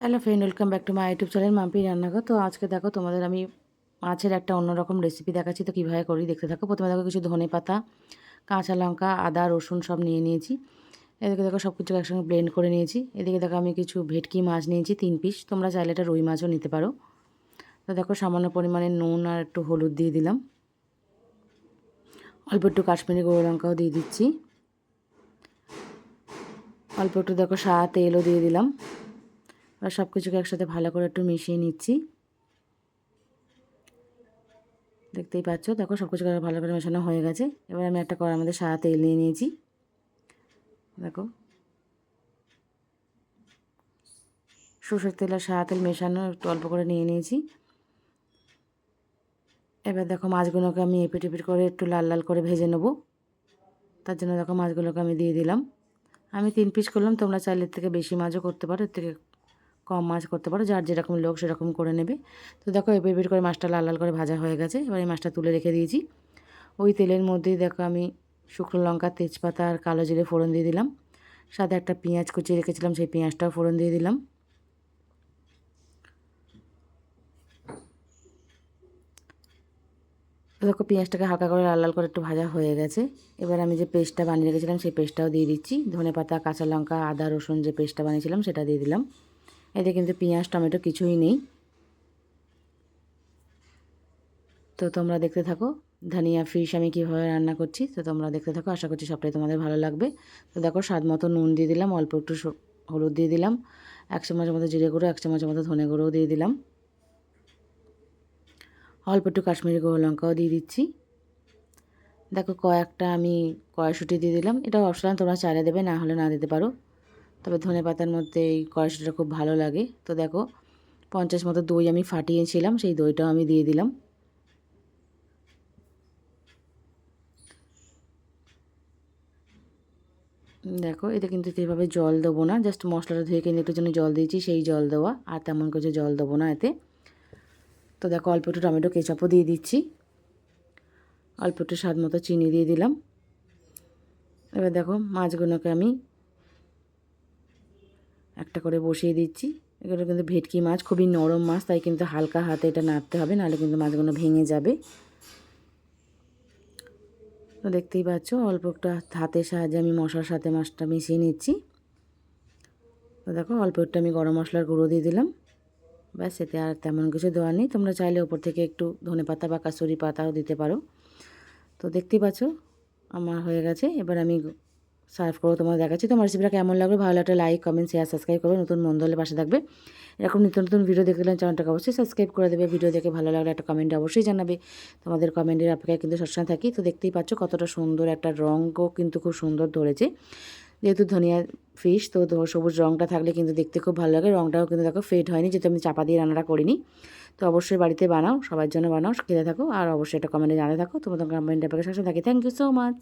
Hello friend, welcome back to my YouTube channel Mampi Rannaghar. তো আজকে দেখো তোমাদের আমি মাছের একটা অন্যরকম রেসিপি দেখাচ্ছি। তো কীভাবে করি দেখতে থাকো। প্রথমে দেখো কিছু ধনে পাতা, কাঁচা লঙ্কা, আদা, রসুন সব নিয়ে নিয়েছি। এদিকে দেখো সব কিছু একসঙ্গে ব্লেন্ড করে নিয়েছি। এদিকে দেখো আমি কিছু ভেটকি মাছ নিয়েছি, তিন পিস তোমরা চাইলে এটা রুই মাছও নিতে পারো। তো দেখো সামান্য পরিমাণে নুন আর একটু হলুদ দিয়ে দিলাম। অল্প একটু কাশ্মীরি গরু লঙ্কাও দিয়ে দিচ্ছি। অল্প একটু দেখো সাদা তেলও দিয়ে দিলাম। আর সব কিছুকে একসাথে ভালো করে একটু মিশিয়ে নিচ্ছি। দেখতেই পাচ্ছ? দেখো সব কিছু ভালো করে মেশানো হয়ে গেছে। এবার আমি একটা কড়ার মধ্যে সাদা তেল নিয়ে নিয়েছি। দেখো। সর্ষের তেল আর সাদা তেল মেশানো একটু অল্প করে নিয়ে নিয়েছি। এবার দেখো, মাছগুলোকে আমি এপিট এপিট করে একটু লাল লাল করে ভেজে নেব। তার জন্য দেখো, মাছগুলোকে আমি দিয়ে দিলাম। আমি তিন পিস করলাম, তোমরা চাইলে থেকে বেশি মাছও করতে পারো। এর থেকে কম মাছ করতে পারো। যার যেরকম লোক সেরকম করে নেবে। তো দেখো, এবার বের করে মাছটা লাল লাল করে ভাজা হয়ে গেছে। এবার এই মাছটা তুলে রেখে দিয়েছি। ওই তেলের মধ্যেই দেখো, আমি শুকনো লঙ্কা, তেজপাতা আর কালো জিরে ফোড়ন দিয়ে দিলাম। সাথে একটা পেঁয়াজ কুচিয়ে রেখেছিলাম, সেই পেঁয়াজটাও ফোড়ন দিয়ে দিলাম। দেখো, পেঁয়াজটাকে হালকা করে লাল লাল করে একটু ভাজা হয়ে গেছে। এবার আমি যে পেস্টটা বানিয়ে রেখেছিলাম, সেই পেস্টটাও দিয়ে দিচ্ছি। ধনে পাতা কাঁচা লঙ্কা, আদা, রসুন যে পেস্টটা বানিয়েছিলাম, সেটা দিয়ে দিলাম। এতে কিন্তু পেঁয়াজ, টমেটো কিছুই নেই। তো তোমরা দেখতে থাকো, ধনিয়া, ফিশ আমি কীভাবে রান্না করছি। তো তোমরা দেখতে থাকো, আশা করছি সবটাই তোমাদের ভালো লাগবে। তো দেখো, স্বাদ মতো নুন দিয়ে দিলাম, অল্প একটু হলুদ দিয়ে দিলাম। এক চামচের মতো জিরে গুঁড়ো, এক চামচের মতো ধনে গুঁড়োও দিয়ে দিলাম। অল্প একটু কাশ্মীরি গুঁড়ো লঙ্কাও দিয়ে দিচ্ছি। দেখো, কয়েকটা আমি কড়াইশুঁটি দিয়ে দিলাম। এটা অপশনাল, তোমরা চালে দেবে, না হলে না দিতে পারো। তবে ধনে পাতার মধ্যে এই কড়াইশুঁটিটা খুব ভালো লাগে। তো দেখো, পঞ্চাশ মতো দই আমি ফাটিয়েছিলাম, সেই দইটাও আমি দিয়ে দিলাম। দেখো এতে কিন্তু এভাবে জল দেবো না, জাস্ট মশলাটা ধুয়ে কিনে একটু জন্য জল দিয়েছি, সেই জল দেওয়া, আর তেমন কিছু জল দেবো না এতে। তো দেখো, অল্প একটু টমেটো কেচাপও দিয়ে দিচ্ছি। অল্প একটু স্বাদ মতো চিনি দিয়ে দিলাম। এবার দেখো, মাছগুলোকে আমি একটা করে বসিয়ে দিচ্ছি। এগুলো কিন্তু ভেটকি মাছ, খুবই নরম মাছ, তাই কিন্তু হালকা হাতে এটা নাড়তে হবে, নাহলে কিন্তু মাছগুলো ভেঙে যাবে। তো দেখতেই পাচ্ছ, অল্প একটু হাতের সাহায্যে আমি মশলার সাথে মাছটা মিশিয়ে নিচ্ছি। তো দেখো, অল্প একটু আমি গরম মশলার গুঁড়ো দিয়ে দিলাম। ব্যাস, এতে আর তেমন কিছু দেওয়ার নেই। তোমরা চাইলে ওপর থেকে একটু ধনে পাতা বা কাসুরি পাতাও দিতে পারো। তো দেখতেই পাচ্ছ, আমার হয়ে গেছে। এবার আমি সার্ভ করব তোমার দেখাচ্ছি। তোমার রেসিপিটা কেমন লাগবে ভালো একটা লাইক কমেন্ট শেয়ার সাবস্ক্রাইব করবে। নতুন মন হলে পাশে থাকবে। এরকম নিত্য নতুন ভিডিও দেখলে চ্যানেলটাকে অবশ্যই সাবস্ক্রাইব করে দেবে। ভিডিও দেখে ভালো লাগলে একটা কমেন্ট অবশ্যই জানাবে। তোমাদের কমেন্টের অপেক্ষায় কিন্তু সবসময় থাকি। তো দেখতেই পাচ্ছ কতটা সুন্দর একটা রঙও কিন্তু খুব সুন্দর ধরেছে। যেহেতু ধনিয়া ফিশ তো সবুজ রঙটা থাকলে কিন্তু দেখতে খুব ভালো লাগে। রঙটাও কিন্তু দেখো ফেড হয়নি, যেহেতু আমি চাপা দিয়ে রান্নাটা করিনি। তো অবশ্যই বাড়িতে বানাও, সবার জন্য বানাও, খেতে থাকো। আর অবশ্যই একটা কমেন্টে জানাতে থাকো। তোমাদের কমেন্টের অপেক্ষা সবসময় থাকি। Thank you so much